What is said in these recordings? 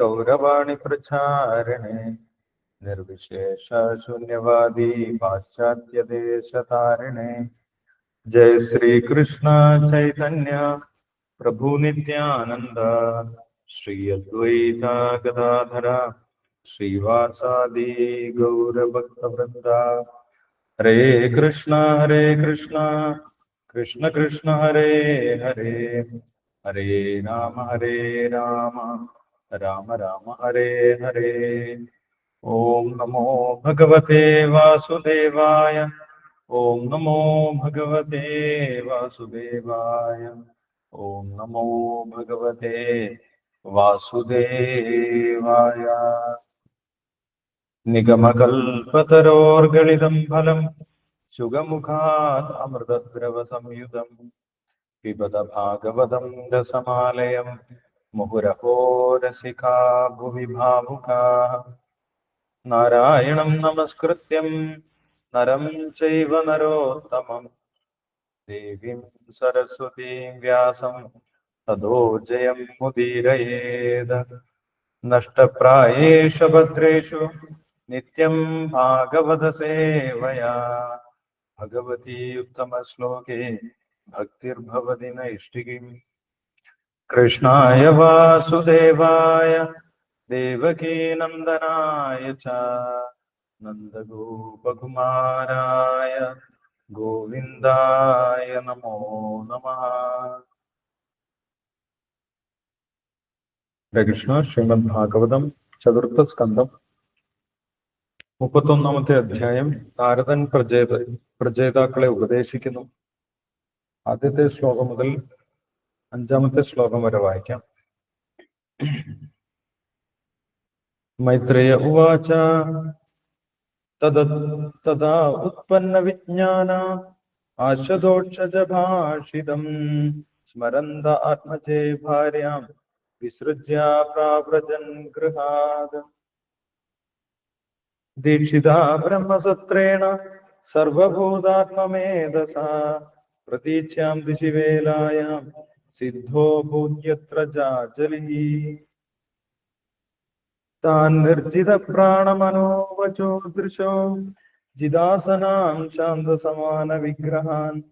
गौरवाणि प्रचारिणे निर्विशेष शून्यवादी पाश्चात्यदेशतारिणे। जय श्री कृष्ण चैतन्य, प्रभु नित्यानंद श्री अद्वैत गदाधर श्रीवासादि गौरभक्तवृंदा हरे कृष्ण हरे कृष्ण कृष्ण कृष्ण, हरे हरे। हरे राम हरे राम। രാമ രാമ ഹരേ ഹരേ ഓം നമോ ഭഗവതേ വാസുദേവായ ഓം നമോ ഭഗവതേ വാസുദേവായ ഓം നമോ ഭഗവതേ വാസുദേവായ നിഗമകൽപതരോർഗളിതം ഫലം സുഖമുഖാത് അമൃതദ്രവ സംയുതം പിബത ഭാഗവതം രസമാലയം मुहुरहो रसिका भुवि भावुकाः नारायणं नमस्कृत्यं नरं चैव नरोत्तमं देवीं सरस्वतीं व्यासं ततो जयं मुदीरयेद नष्टप्रायेषु भद्रेषु नित्यं भागवतसेवया भगवती उत्तमश्लोके भक्तिर्भवति नैष्टिकीम् കൃഷ്ണായ വാസുദേവായ ദേവകീനന്ദനായ ച നന്ദഗോപകുമാരായ ഗോവിന്ദായ നമോ നമ. ശ്രീകൃഷ്ണ ശ്രീമദ് ഭാഗവതം ചതുർത്ഥ സ്കന്ധം മുപ്പത്തൊന്നാമത്തെ അധ്യായം താരതൻ പ്രജേത പ്രജേതാക്കളെ ഉപദേശിക്കുന്നു. ആദ്യത്തെ ശ്ലോകം മുതൽ അഞ്ചാമത്തെ ശ്ലോകം വരെ വായിക്കാം. മൈത്രേയ ഉവാച. തദ ഉത്പന്ന വിജ്ഞാന. ആശദോക്ഷജ ഭാഷിതം. സ്മരന്ത ആത്മജേ ഭാര്യാം. വിസൃജ്യ പ്രാവ്രജൻ ഗൃഹാത്. ദീക്ഷിത ബ്രഹ്മസത്രേണ. സർവഭൂതാത്മമേധസ. പ്രതീച്യാം ദിശി വേലായാം സിദ്ധോ ഭൂത്യത്ര ജാജലി താൻ നിർജിത പ്രാണമനോവചോ ദൃശോ. ജിദാസനാം ശാന്തസമാന വിഗ്രഹാൻ.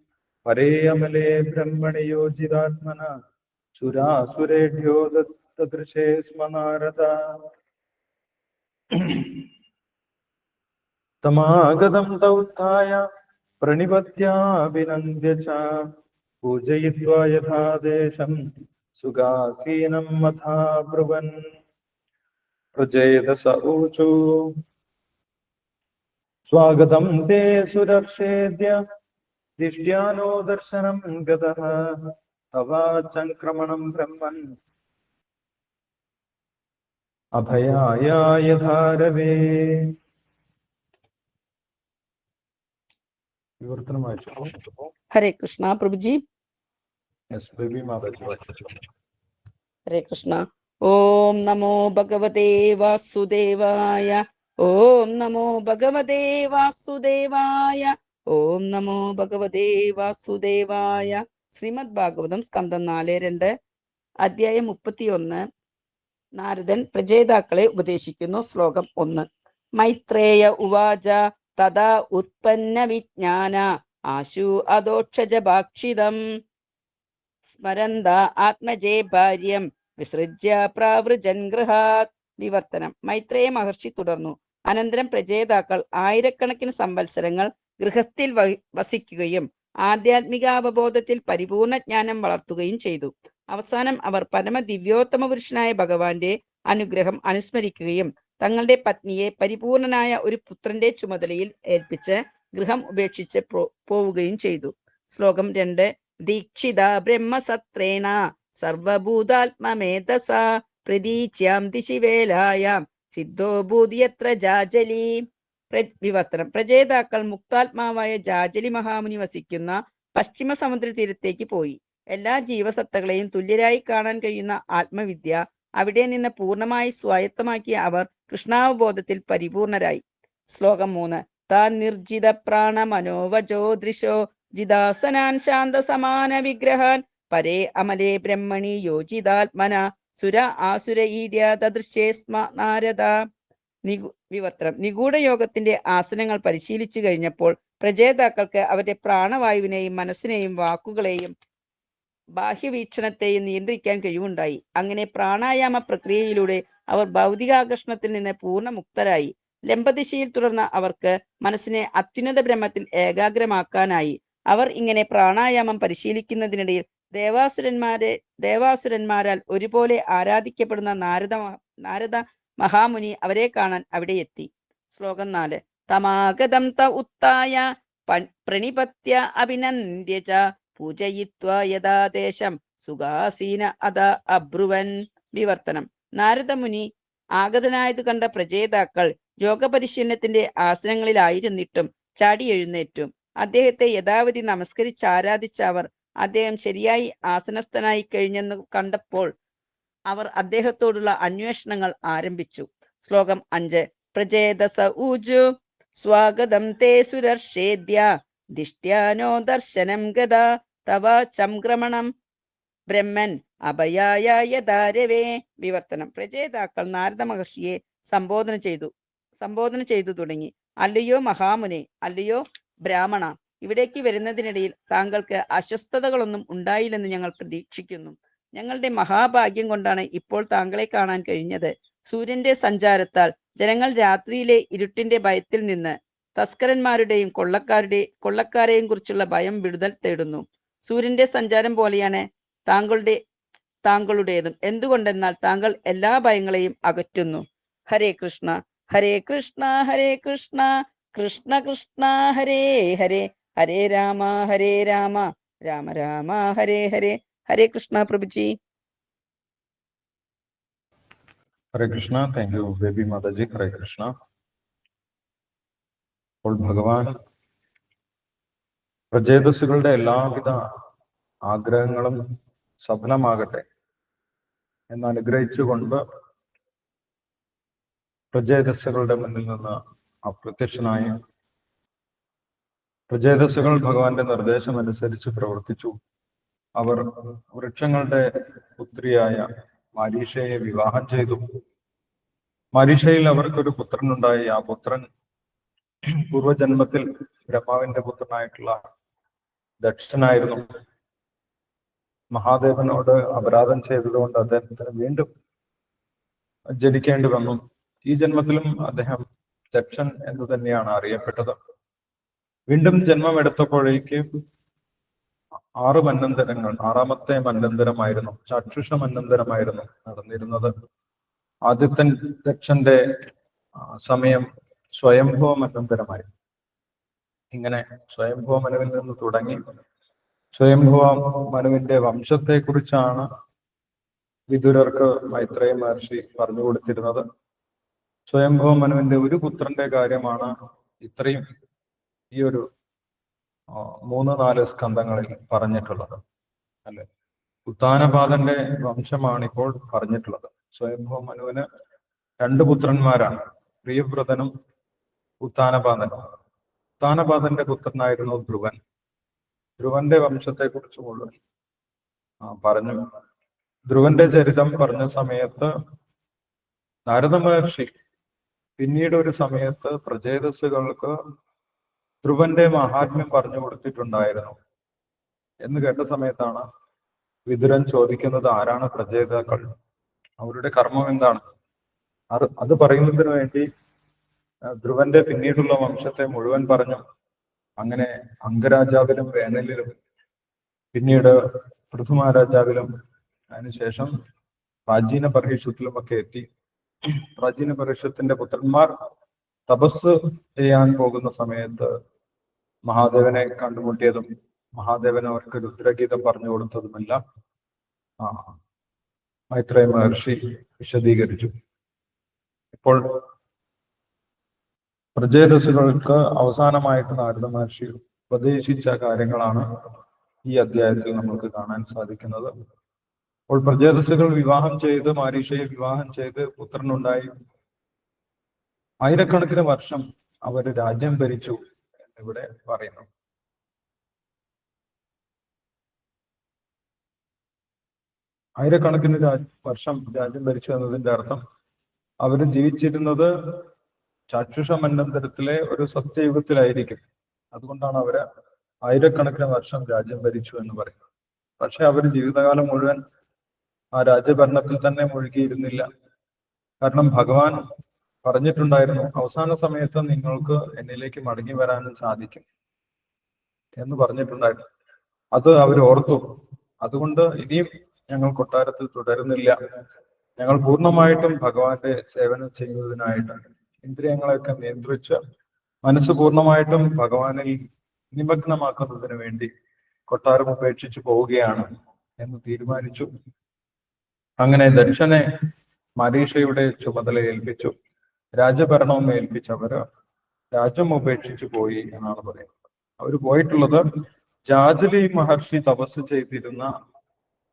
പരേ അമലേ ബ്രഹ്മണി യോജിതാത്മന. സുരാസുരേഭ്യോ ദൃശേ സ്മ നാരദ. തമാഗതം തൗത്ഥായ പ്രണിപത്യാഭിനന്ദ്യ ച. പൂജയിത്വാ യഥാദേശം സുഖാസീനം മഥാ ബ്രുവൻ പ്രജേത സ ഊചു സ്വാഗതം തേ സുരർഷേദ്യ ദിഷ്ട്യാനോ ദർശനം ഗതഃ തവാചംക്രമണം ബ്രഹ്മൻ അഭയായ ധാരവേ വിവർത്തനം വായിച്ചു ഹരേ കൃഷ്ണ പ്രഭുജി. ഹരേ കൃഷ്ണ. ഓം നമോ ഭഗവതേ വാസുദേവായ ഓം നമോ ഭഗവതേ വാസുദേവായ ഓം നമോ ഭഗവതേ വാസുദേവായ. ശ്രീമദ് ഭാഗവതം സ്കന്ധം നാല് രണ്ട് അധ്യായം മുപ്പത്തിയൊന്ന്. നാരദൻ പ്രജേതാക്കളെ ഉപദേശിക്കുന്നു ശ്ലോകം ഒന്ന്. മൈത്രേയ ഉവാച തഥാ ഉത്പന്ന വിജ്ഞാന ആശു അദോക്ഷജ ഭാക്ഷിതം. സ്മരന്ത ആത്മജേ ഭാര്യം വിസൃജ്യ പ്രാവൃജൻ ഗൃഹാത്. വിവർത്തനം. മൈത്രേയ മഹർഷി തുടർന്നു. അനന്തരം പ്രജേതാക്കൾ ആയിരക്കണക്കിന് സംവത്സരങ്ങൾ ഗൃഹത്തിൽ വസിക്കുകയും ആധ്യാത്മിക അവബോധത്തിൽ പരിപൂർണ ജ്ഞാനം വളർത്തുകയും ചെയ്തു. അവസാനം അവർ പരമ ദിവ്യോത്തമ പുരുഷനായ ഭഗവാന്റെ അനുഗ്രഹം അനുസ്മരിക്കുകയും തങ്ങളുടെ പത്നിയെ പരിപൂർണനായ ഒരു പുത്രന്റെ ചുമതലയിൽ ഏൽപ്പിച്ച് ഗൃഹം ഉപേക്ഷിച്ച് പോവുകയും ചെയ്തു. ശ്ലോകം രണ്ട്. ദീക്ഷിത ബ്രഹ്മസത്രേണ സർവഭൂതാത്മമേധസ പ്രതീച്യാം ദിശിവേലായാം സിദ്ധോ ജാജലി. വിവർത്തനം. പ്രജേതാക്കൾ മുക്താത്മാവായ ജാജലി മഹാമുനി വസിക്കുന്ന പശ്ചിമ സമുദ്ര തീരത്തേക്ക് പോയി. എല്ലാ ജീവസത്തകളെയും തുല്യരായി കാണാൻ കഴിയുന്ന ആത്മവിദ്യ അവിടെ നിന്ന് പൂർണമായി സ്വായത്തമാക്കിയ അവർ കൃഷ്ണാവബോധത്തിൽ പരിപൂർണരായി. ശ്ലോകം മൂന്ന്. താൻ നിർജിത പ്രാണ മനോവജോ ദൃശോ ജിദാസനാൻ ശാന്ത സമാന വിഗ്രഹാൻ. പരേ അമലേ ബ്രഹ്മണി യോജിതാത്മന സുര ആസുര ദദൃശ്യേസ്മ നാരദ. നിഗു വിവർത്തനം. നിഗൂഢ യോഗത്തിന്റെ ആസനങ്ങൾ പരിശീലിച്ചു കഴിഞ്ഞപ്പോൾ പ്രജേതാക്കൾക്ക് അവരുടെ പ്രാണവായുവിനെയും മനസ്സിനെയും വാക്കുകളെയും ബാഹ്യവീക്ഷണത്തെയും നിയന്ത്രിക്കാൻ കഴിവുണ്ടായി. അങ്ങനെ പ്രാണായാമ പ്രക്രിയയിലൂടെ അവർ ഭൗതികാകർഷണത്തിൽ നിന്ന് പൂർണ മുക്തരായി. ലംബദിശയിൽ തുടർന്ന അവർക്ക് മനസ്സിനെ അത്യുന്നത ബ്രഹ്മത്തിൽ ഏകാഗ്രമാക്കാനായി. അവർ ഇങ്ങനെ പ്രാണായാമം പരിശീലിക്കുന്നതിനിടയിൽ ദേവാസുരന്മാരെ ദേവാസുരന്മാരാൽ ഒരുപോലെ ആരാധിക്കപ്പെടുന്ന നാരദ നാരദ മഹാമുനി അവരെ കാണാൻ അവിടെ എത്തി. ശ്ലോകം നാല്. തമാഗതം ത ഉത്തായ പ്രണിപത്യ അഭിനന്ദ്യ പൂജയിത്വാ യഥാദേശം. സുഖാസീന അത അബ്രുവൻ. വിവർത്തനം. നാരദമുനി ആഗതനായത് കണ്ട പ്രജേതാക്കൾ യോഗപരിശീലനത്തിന്റെ ആസനങ്ങളിലായിരുന്നിട്ടും ചാടി എഴുന്നേറ്റു. അദ്ദേഹത്തെ യഥാവധി നമസ്കരിച്ച് ആരാധിച്ച അവർ അദ്ദേഹം ശരിയായി ആസനസ്ഥനായി കഴിഞ്ഞെന്ന് കണ്ടപ്പോൾ അവർ അദ്ദേഹത്തോടുള്ള അന്വേഷണങ്ങൾ ആരംഭിച്ചു. ശ്ലോകം അഞ്ച്. പ്രചേതസ ഊജു. സ്വാഗതം തേ സുരർഷേദ്യ. ദിഷ്ട്യാനോ ദർശനം ഗത തവ ചംക്രമണം. ബ്രഹ്മൻ അഭയായ യഥാരവേ വിവർത്തനം. പ്രചേതാക്കൾ നാരദ മഹർഷിയെ സംബോധന ചെയ്തു. സംബോധന ചെയ്തു തുടങ്ങി. അല്ലയോ മഹാമുനെ അല്ലയോ ബ്രാഹ്മണ ഇവിടേക്ക് വരുന്നതിനിടയിൽ താങ്കൾക്ക് അസ്വസ്ഥതകളൊന്നും ഉണ്ടായില്ലെന്ന് ഞങ്ങൾ പ്രതീക്ഷിക്കുന്നു. ഞങ്ങളുടെ മഹാഭാഗ്യം കൊണ്ടാണ് ഇപ്പോൾ താങ്കളെ കാണാൻ കഴിഞ്ഞത്. സൂര്യന്റെ സഞ്ചാരത്താൽ ജനങ്ങൾ രാത്രിയിലെ ഇരുട്ടിന്റെ ഭയത്തിൽ നിന്ന് തസ്കരന്മാരുടെയും കൊള്ളക്കാരുടെ കൊള്ളക്കാരെയും കുറിച്ചുള്ള ഭയം വിടുതൽ തേടുന്നു. സൂര്യന്റെ സഞ്ചാരം പോലെയാണ് താങ്കളുടെ താങ്കളുടേതും. എന്തുകൊണ്ടെന്നാൽ താങ്കൾ എല്ലാ ഭയങ്ങളെയും അകറ്റുന്നു. Hare Krishna Hare Krishna Hare Krishna Krishna Krishna Hare Hare. Hare Rama Hare Rama. Rama Rama Hare Hare. Hare Krishna Prabhuji. Hare Krishna. Thank you baby Mataji. Hare Krishna. അപ്പോൾ ഭഗവാൻ പ്രജേദസുകളുടെ എല്ലാവിധ ആഗ്രഹങ്ങളും സഫലമാകട്ടെ എന്ന് അനുഗ്രഹിച്ചുകൊണ്ട് പ്രജേതസ്സുകളുടെ മുന്നിൽ നിന്ന് അപ്രത്യക്ഷനായ പ്രജേതസ്സുകൾ ഭഗവാന്റെ നിർദ്ദേശം അനുസരിച്ച് പ്രവർത്തിച്ചു. അവർ വൃക്ഷങ്ങളുടെ പുത്രിയായ മാരീഷയെ വിവാഹം ചെയ്തു. മരീഷയിൽ അവർക്കൊരു പുത്രനുണ്ടായി. ആ പുത്രൻ പൂർവജന്മത്തിൽ ബ്രഹ്മാവിന്റെ പുത്രനായിട്ടുള്ള ദക്ഷനായിരുന്നു. മഹാദേവനോട് അപരാധം ചെയ്തതുകൊണ്ട് അദ്ദേഹത്തിന് വീണ്ടും ജനിക്കേണ്ടി വന്നു ഈ ജന്മത്തിലും അദ്ദേഹം ദക്ഷൻ എന്ന് തന്നെയാണ് അറിയപ്പെട്ടത്. വീണ്ടും ജന്മം എടുത്തപ്പോഴേക്ക് ആറ് മന്നന്തരങ്ങൾ ആറാമത്തെ മന്നന്തരമായിരുന്നു ചക്ഷുഷ മന്നന്തരമായിരുന്നു നടന്നിരുന്നത്. ആദ്യത്തെ ദക്ഷന്റെ സമയം സ്വയംഭവ മന്നന്തരമായിരുന്നു ഇങ്ങനെ സ്വയംഭവ മനുവിൽ നിന്ന് തുടങ്ങി സ്വയംഭവ മനുവിന്റെ വംശത്തെ കുറിച്ചാണ് വിദുരർക്ക് മൈത്രേയ മഹർഷി പറഞ്ഞു കൊടുത്തിരുന്നത്. സ്വയംഭവ മനുവിന്റെ ഒരു പുത്രന്റെ കാര്യമാണ് ഇത്രയും ഈ ഒരു മൂന്ന് നാല് സ്കന്ധങ്ങളിൽ പറഞ്ഞിട്ടുള്ളത്. അല്ലെ? ഉത്താനപാദന്റെ വംശമാണ് ഇപ്പോൾ പറഞ്ഞിട്ടുള്ളത്. സ്വയംഭവ മനുവിന് രണ്ട് പുത്രന്മാരാണ്. പ്രിയവ്രതനും ഉത്താനപാദനും ഉത്താനപാദന്റെ പുത്രനായിരുന്നു ധ്രുവൻ. ധ്രുവന്റെ വംശത്തെ കുറിച്ച് മുഴുവൻ പറഞ്ഞു. ധ്രുവന്റെ ചരിതം പറഞ്ഞ സമയത്ത് നാരദ മഹർഷി പിന്നീട് ഒരു സമയത്ത് പ്രചേതസ്സുകൾക്ക് ധ്രുവന്റെ മഹാത്മ്യം പറഞ്ഞു കൊടുത്തിട്ടുണ്ടായിരുന്നു. എന്ന് കേട്ട സമയത്താണ് വിതുരൻ ചോദിക്കുന്നത് ആരാണ് പ്രചേതാക്കൾ? അവരുടെ കർമ്മം എന്താണ്? അത് അത് പറയുന്നതിന് വേണ്ടി ധ്രുവന്റെ പിന്നീടുള്ള വംശത്തെ മുഴുവൻ പറഞ്ഞു. അങ്ങനെ അംഗരാജാവിലും വേനലിലും പിന്നീട് പൃഥുമഹാരാജാവിലും അതിനുശേഷം പ്രാചീന പരീക്ഷത്തിലും ഒക്കെ എത്തി. പ്രാചീന പരീക്ഷത്തിന്റെ പുത്രന്മാർ തപസ് ചെയ്യാൻ പോകുന്ന സമയത്ത് മഹാദേവനെ കണ്ടുമുട്ടിയതും മഹാദേവൻ അവർക്ക് രുദ്രഗീതം പറഞ്ഞു കൊടുത്തതുമെല്ലാം ആ മൈത്രേയ മഹർഷി വിശദീകരിച്ചു. ഇപ്പോൾ പ്രജേതസ്സുകൾക്ക് അവസാനമായിട്ട് നാരദ മഹർഷി ഉപദേശിച്ച കാര്യങ്ങളാണ് ഈ അധ്യായത്തിൽ നമുക്ക് കാണാൻ സാധിക്കുന്നത്. അപ്പോൾ പ്രജേതസ്സുകൾ വിവാഹം ചെയ്ത് മാരീഷയെ വിവാഹം ചെയ്ത് പുത്രനുണ്ടായി. ആയിരക്കണക്കിന് വർഷം അവർ രാജ്യം ഭരിച്ചു എന്നിവിടെ പറയുന്നു. ആയിരക്കണക്കിന് വർഷം രാജ്യം ഭരിച്ചു എന്നതിന്റെ അർത്ഥം അവർ ജീവിച്ചിരുന്നത് ചാക്ഷുഷ മന്നന്തരത്തിലെ ഒരു സത്യയുഗത്തിലായിരിക്കും. അതുകൊണ്ടാണ് അവർ ആയിരക്കണക്കിന് വർഷം രാജ്യം ഭരിച്ചു എന്ന് പറയുന്നത്. പക്ഷെ അവർ ജീവിതകാലം മുഴുവൻ ആ രാജ്യഭരണത്തിൽ തന്നെ മുഴുകിയിരുന്നില്ല. കാരണം ഭഗവാൻ പറഞ്ഞിട്ടുണ്ടായിരുന്നു അവസാന സമയത്ത് നിങ്ങൾക്ക് എന്നിലേക്ക് മടങ്ങി വരാനും സാധിക്കും എന്ന് പറഞ്ഞിട്ടുണ്ടായിരുന്നു. അത് അവർ ഓർത്തു. അതുകൊണ്ട് ഇനിയും ഞങ്ങൾ കൊട്ടാരത്തിൽ തുടരുന്നില്ല. ഞങ്ങൾ പൂർണമായിട്ടും ഭഗവാന്റെ സേവനം ചെയ്യുന്നതിനായിട്ട് ഇന്ദ്രിയങ്ങളെയൊക്കെ നിയന്ത്രിച്ച് മനസ്സ് പൂർണമായിട്ടും ഭഗവാനിൽ നിമഗ്നമാക്കുന്നതിന് വേണ്ടി കൊട്ടാരം ഉപേക്ഷിച്ചു പോവുകയാണ് എന്ന് തീരുമാനിച്ചു. അങ്ങനെ ദക്ഷനെ മരീഷയുടെ ചുമതല ഏൽപ്പിച്ചു. രാജഭരണവും ഏൽപ്പിച്ചവര് രാജ്യം ഉപേക്ഷിച്ചു പോയി എന്നാണ് പറയുന്നത്. അവർ പോയിട്ടുള്ളത് ജാജലി മഹർഷി തപസ് ചെയ്തിരുന്ന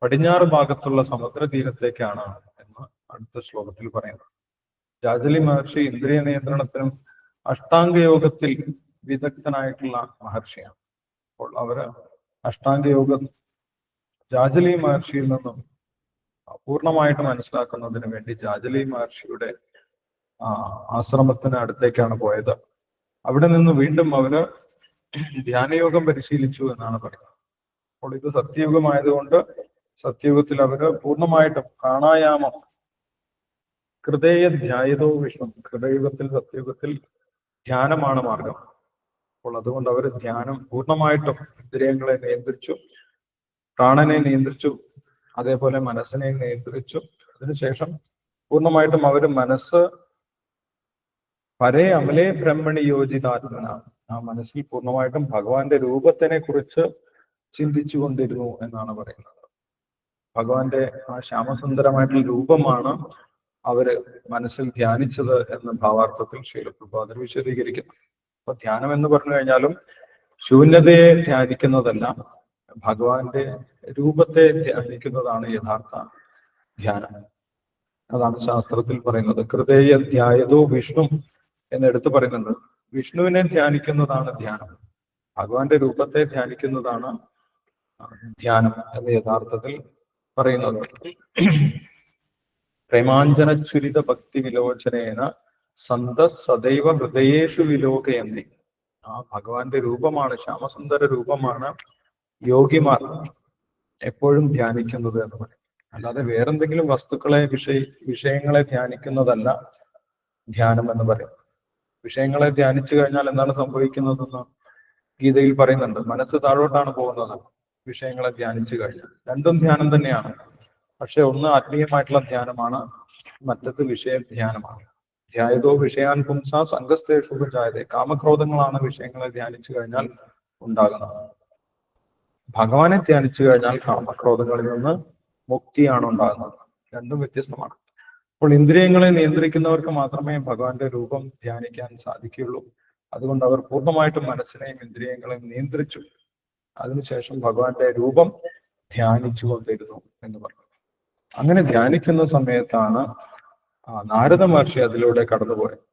പടിഞ്ഞാറ് ഭാഗത്തുള്ള സമുദ്ര തീരത്തേക്കാണ് എന്ന് അടുത്ത ശ്ലോകത്തിൽ പറയുന്നത് ജാജലി മഹർഷി ഇന്ദ്രിയ നിയന്ത്രണത്തിനും അഷ്ടാംഗയോഗത്തിൽ വിദഗ്ധനായിട്ടുള്ള മഹർഷിയാണ്. അപ്പോൾ അവർ അഷ്ടാംഗയോഗം ജാജലി മഹർഷിയിൽ നിന്നും പൂർണമായിട്ട് മനസ്സിലാക്കുന്നതിന് വേണ്ടി ജാജലി മഹർഷിയുടെ ആശ്രമത്തിന് അടുത്തേക്കാണ് പോയത്. അവിടെ നിന്ന് വീണ്ടും അവർ ധ്യാനയോഗം പരിശീലിച്ചു എന്നാണ് പറയുന്നത്. അപ്പോൾ ഇത് സത്യയുഗമായതുകൊണ്ട് സത്യയുഗത്തിൽ അവർ പൂർണമായിട്ടും പ്രാണായാമം ഹൃദയ ധ്യായതോ വിഷ്ണു. ഹൃദയയുഗത്തിൽ സത്യയുഗത്തിൽ ധ്യാനമാണ് മാർഗം. അപ്പോൾ അതുകൊണ്ട് അവർ ധ്യാനം പൂർണമായിട്ടും ഇന്ദ്രിയങ്ങളെ നിയന്ത്രിച്ചു പ്രാണനെ നിയന്ത്രിച്ചു അതേപോലെ മനസ്സിനെ നിയന്ത്രിച്ചു. അതിനുശേഷം പൂർണമായിട്ടും അവർ മനസ്സ് പരേ അമലേ ബ്രഹ്മണി യോജിതാത്മന. ആ മനസ്സിൽ പൂർണമായിട്ടും ഭഗവാന്റെ രൂപത്തിനെ കുറിച്ച് ചിന്തിച്ചു കൊണ്ടിരുന്നു എന്നാണ് പറയുന്നത്. ഭഗവാന്റെ ആ ശ്യാമസുന്ദരമായിട്ടുള്ള രൂപമാണ് അവർ മനസ്സിൽ ധ്യാനിച്ചത് എന്ന ഭാവാർത്ഥത്തിൽ ശീലപ്രഭാതർ വിശദീകരിക്കുന്നു. അപ്പൊ ധ്യാനം എന്ന് പറഞ്ഞു കഴിഞ്ഞാലും ശൂന്യതയെ ധ്യാനിക്കുന്നതല്ല ഭഗവാന്റെ രൂപത്തെ ധ്യാനിക്കുന്നതാണ് യഥാർത്ഥ ധ്യാനം. അതാണ് ശാസ്ത്രത്തിൽ പറയുന്നത്. ഹൃദയ ധ്യായതോ വിഷ്ണു എന്നെടുത്ത് പറയുന്നുണ്ട്. വിഷ്ണുവിനെ ധ്യാനിക്കുന്നതാണ് ധ്യാനം. ഭഗവാന്റെ രൂപത്തെ ധ്യാനിക്കുന്നതാണ് ധ്യാനം എന്ന് യഥാർത്ഥത്തിൽ പറയുന്നത്. പ്രേമാഞ്ജന ചുരിത ഭക്തി വിലോചനേന സന്ത സദൈവ ഹൃദയേഷു വിലോകയന്തി. ആ ഭഗവാന്റെ രൂപമാണ് ശ്യാമസുന്ദര രൂപമാണ് യോഗിമാർ എപ്പോഴും ധ്യാനിക്കുന്നത് എന്ന് പറയും. അല്ലാതെ വേറെന്തെങ്കിലും വസ്തുക്കളെ വിഷയ വിഷയങ്ങളെ ധ്യാനിക്കുന്നതല്ല ധ്യാനം എന്ന് പറയും. വിഷയങ്ങളെ ധ്യാനിച്ചു കഴിഞ്ഞാൽ എന്താണ് സംഭവിക്കുന്നതെന്ന് ഗീതയിൽ പറയുന്നുണ്ട്. മനസ്സ് താഴോട്ടാണ് പോകുന്നത് വിഷയങ്ങളെ ധ്യാനിച്ചു കഴിഞ്ഞാൽ. രണ്ടും ധ്യാനം തന്നെയാണ്. പക്ഷെ ഒന്ന് ആത്മീയമായിട്ടുള്ള ധ്യാനമാണ് മറ്റത് വിഷയ ധ്യാനമാണ്. ധ്യായതോ വിഷയാൻ പുംസ സംഘസ്തേഷു ജായതേ കാമക്രോധങ്ങളാണ് വിഷയങ്ങളെ ധ്യാനിച്ചു കഴിഞ്ഞാൽ ഉണ്ടാകുന്നത്. ഭഗവാനെ ധ്യാനിച്ചു കഴിഞ്ഞാൽ കാമക്രോധങ്ങളിൽ നിന്ന് മുക്തിയാണ് ഉണ്ടാകുന്നത്. രണ്ടും വ്യത്യസ്തമാണ്. അപ്പോൾ ഇന്ദ്രിയങ്ങളെ നിയന്ത്രിക്കുന്നവർക്ക് മാത്രമേ ഭഗവാന്റെ രൂപം ധ്യാനിക്കാൻ സാധിക്കുകയുള്ളൂ. അതുകൊണ്ട് അവർ പൂർണമായിട്ടും മനസ്സിനെയും ഇന്ദ്രിയങ്ങളെയും നിയന്ത്രിച്ചു. അതിനുശേഷം ഭഗവാന്റെ രൂപം ധ്യാനിച്ചു കൊണ്ടിരുന്നു എന്ന് പറഞ്ഞു. അങ്ങനെ ധ്യാനിക്കുന്ന സമയത്താണ് നാരദ മഹർഷി അതിലൂടെ കടന്നുപോയത്.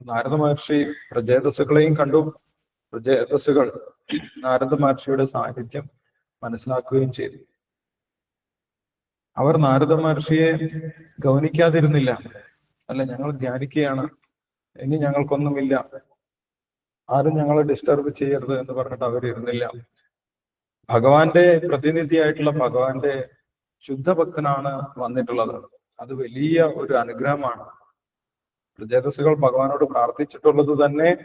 നാരദ മഹർഷി പ്രജേതസ്സുകളെയും കണ്ടു. പ്രജേതസ്സുകൾ നാരദ മഹർഷിയുടെ സാന്നിധ്യം മനസ്സിലാക്കുകയും ചെയ്തു. അവർ നാരദ മഹർഷിയെ ഗൗനിക്കാതിരുന്നില്ല. അല്ല ഞങ്ങൾ ധ്യാനിക്കുകയാണ്. ഇനി ഞങ്ങൾക്കൊന്നുമില്ല. ആരും ഞങ്ങളെ ഡിസ്റ്റർബ് ചെയ്യരുത് എന്ന് പറഞ്ഞിട്ട് അവരിരുന്നില്ല. ഭഗവാന്റെ പ്രതിനിധിയായിട്ടുള്ള ഭഗവാന്റെ ശുദ്ധഭക്തനാണ് വന്നിട്ടുള്ളത്. അത് വലിയ ഒരു അനുഗ്രഹമാണ്. പ്രജേതസ്സുകൾ ഭഗവാനോട് പ്രാർത്ഥിച്ചിട്ടുള്ളത് തന്നെ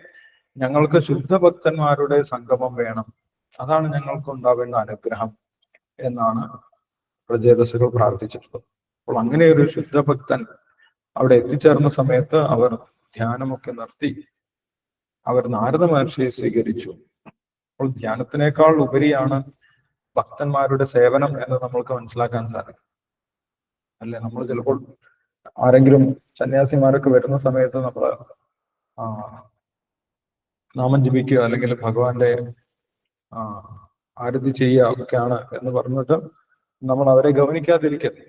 ഞങ്ങൾക്ക് ശുദ്ധഭക്തന്മാരുടെ സംഗമം വേണം. അതാണ് ഞങ്ങൾക്ക് ഉണ്ടാവേണ്ട അനുഗ്രഹം എന്നാണ് പ്രജേതസ്സുകൾ പ്രാർത്ഥിച്ചിട്ടുള്ളത്. അപ്പോൾ അങ്ങനെ ഒരു ശുദ്ധഭക്തൻ അവിടെ എത്തിച്ചേർന്ന സമയത്ത് അവർ ധ്യാനമൊക്കെ നിർത്തി. അവർ നാരദ മഹർഷിയെ സ്വീകരിച്ചു. അപ്പോൾ ധ്യാനത്തിനേക്കാൾ ഉപരിയാണ് ഭക്തന്മാരുടെ സേവനം എന്ന് നമ്മൾക്ക് മനസ്സിലാക്കാൻ സാധിക്കും. അല്ലെ? നമ്മൾ ചിലപ്പോൾ ആരെങ്കിലും സന്യാസിമാരൊക്കെ വരുന്ന സമയത്ത് നമ്മൾ നാമം ജപിക്കുക അല്ലെങ്കിൽ ഭഗവാന്റെ ആരതി ചെയ്യുക ഒക്കെയാണ് എന്ന് പറഞ്ഞിട്ട് നമ്മൾ അവരെ ഗവനിക്കാതിരിക്കരുത്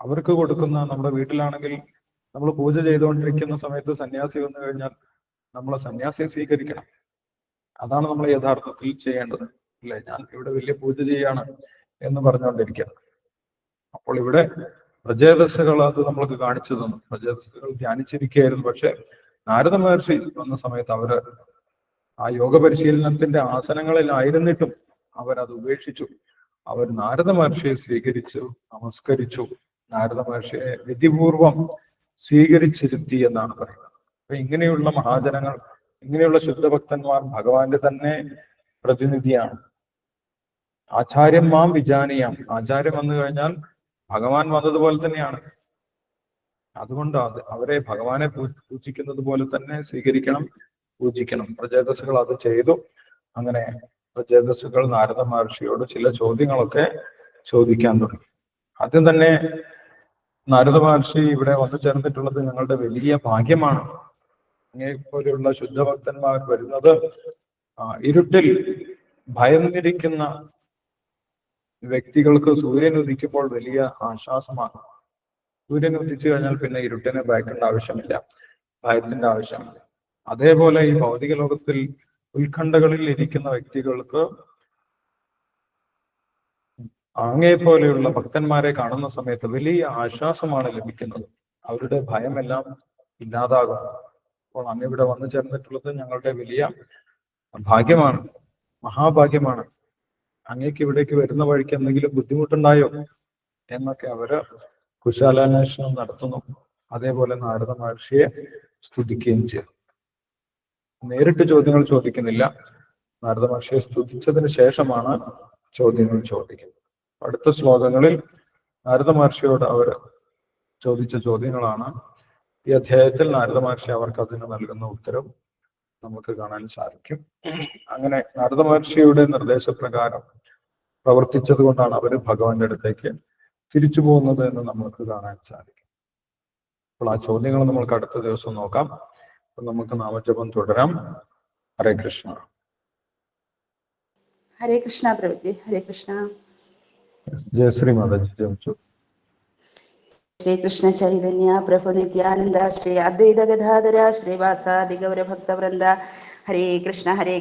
അവർക്ക് കൊടുക്കുന്ന നമ്മുടെ വീട്ടിലാണെങ്കിൽ നമ്മൾ പൂജ ചെയ്തുകൊണ്ടിരിക്കുന്ന സമയത്ത് സന്യാസി വന്നു കഴിഞ്ഞാൽ നമ്മൾ സന്യാസിയെ സ്വീകരിക്കണം. അതാണ് നമ്മൾ യഥാർത്ഥത്തിൽ ചെയ്യേണ്ടത്. അല്ലെ? ഞാൻ ഇവിടെ വലിയ പൂജ ചെയ്യാണ് എന്ന് പറഞ്ഞുകൊണ്ടിരിക്കുകയാണ്. അപ്പോൾ ഇവിടെ പ്രജേതസ്സുകൾ അത് നമ്മൾക്ക് കാണിച്ചു തന്നു. പ്രജേതസ്സുകൾ ധ്യാനിച്ചിരിക്കുകയായിരുന്നു. പക്ഷെ നാരദ മഹർഷി വന്ന സമയത്ത് അവർ ആ യോഗ പരിശീലനത്തിന്റെ ആസനങ്ങളിലായിരുന്നിട്ടും അവരത് ഉപേക്ഷിച്ചു. അവർ നാരദ മഹർഷിയെ സ്വീകരിച്ചു നമസ്കരിച്ചു. നാരദ മഹർഷിയെ വിധിപൂർവം സ്വീകരിച്ചിരുത്തി എന്നാണ് പറയുന്നത്. അപ്പൊ ഇങ്ങനെയുള്ള മഹാജനങ്ങൾ ഇങ്ങനെയുള്ള ശുദ്ധഭക്തന്മാർ ഭഗവാന്റെ തന്നെ പ്രതിനിധിയാണ്. ആചാര്യം മാം വിജാനിയാം. ആചാര്യം വന്നു കഴിഞ്ഞാൽ ഭഗവാൻ വന്നതുപോലെ തന്നെയാണ്. അതുകൊണ്ട് അത് അവരെ ഭഗവാനെ പൂജിക്കുന്നത് പോലെ തന്നെ സ്വീകരിക്കണം പൂജിക്കണം. പ്രജേതസ്സുകൾ അത് ചെയ്തു. അങ്ങനെ പ്രജേതസ്സുകൾ നാരദ മഹർഷിയോട് ചില ചോദ്യങ്ങളൊക്കെ ചോദിക്കാൻ തുടങ്ങി. ആദ്യം തന്നെ നാരദ മഹർഷി ഇവിടെ വന്നു ചേർന്നിട്ടുള്ളത് ഞങ്ങളുടെ വലിയ ഭാഗ്യമാണ്. അങ്ങേ പോലെയുള്ള ശുദ്ധഭക്തന്മാർ വരുന്നത് ഇരുട്ടിൽ ഭയന്നിരിക്കുന്ന വ്യക്തികൾക്ക് സൂര്യൻ ഉദിക്കുമ്പോൾ വലിയ ആശ്വാസമാണ് സൂര്യൻ ഉദിച്ചു കഴിഞ്ഞാൽ പിന്നെ ഇരുട്ടിനെ ഭയക്കേണ്ട ആവശ്യമില്ല. ഭയത്തിന്റെ ആവശ്യമില്ല. അതേപോലെ ഈ ഭൗതിക ലോകത്തിൽ ഉത്കണ്ഠകളിൽ ഇരിക്കുന്ന വ്യക്തികൾക്ക് അങ്ങേ പോലെയുള്ള ഭക്തന്മാരെ കാണുന്ന സമയത്ത് വലിയ ആശ്വാസമാണ് ലഭിക്കുന്നത്. അവരുടെ ഭയമെല്ലാം ഇല്ലാതാകും. അപ്പോൾ അങ്ങ് ഇവിടെ വന്നു ചേർന്നിട്ടുള്ളത് ഞങ്ങളുടെ വലിയ ഭാഗ്യമാണ്. മഹാഭാഗ്യമാണ്. അങ്ങേക്ക് ഇവിടേക്ക് വരുന്ന വഴിക്ക് എന്തെങ്കിലും ബുദ്ധിമുട്ടുണ്ടായോ? എന്നൊക്കെ അവർ കുശാലാന്വേഷണം നടത്തുന്നു. അതേപോലെ നാരദ മഹർഷിയെ സ്തുതിക്കുകയും ചെയ്തു. നേരിട്ട് ചോദ്യങ്ങൾ ചോദിക്കുന്നില്ല. നാരദ മഹർഷിയെ സ്തുതിച്ചതിന് ശേഷമാണ് ചോദ്യങ്ങൾ ചോദിക്കുന്നത്. അടുത്ത ശ്ലോകങ്ങളിൽ നാരദ മഹർഷിയോട് അവർ ചോദിച്ച ചോദ്യങ്ങളാണ്. ഈ അധ്യായത്തിൽ നാരദ മഹർഷി അവർക്ക് അതിന് നൽകുന്ന ഉത്തരം നമുക്ക് കാണാൻ സാധിക്കും. അങ്ങനെ നാരദ മഹർഷിയുടെ നിർദ്ദേശപ്രകാരം പ്രവർത്തിച്ചത് കൊണ്ടാണ് അവർ ഭഗവാന്റെ അടുത്തേക്ക് തിരിച്ചു പോകുന്നത് എന്ന് നമുക്ക് കാണാൻ സാധിക്കും. അപ്പോൾ ആ ചോദ്യങ്ങൾ നമുക്ക് അടുത്ത ദിവസം നോക്കാം. അപ്പൊ നമുക്ക് നാമജപം തുടരാം. ഹരേ കൃഷ്ണ. ഹരേ കൃഷ്ണ പ്രവൃത്തി ഹരേ കൃഷ്ണ. ജയശ്രീ മാതാജി ജപിച്ചു ശ്രീകൃഷ്ണ ചൈതന്യ പ്രഭു നിത്യാനന്ദ ശ്രീ അദ്വൈത ഗദാധര ശ്രീവാസാദി ഗൗരഭക്തവൃന്ദ ഹരേ കൃഷ്ണ ഹരേ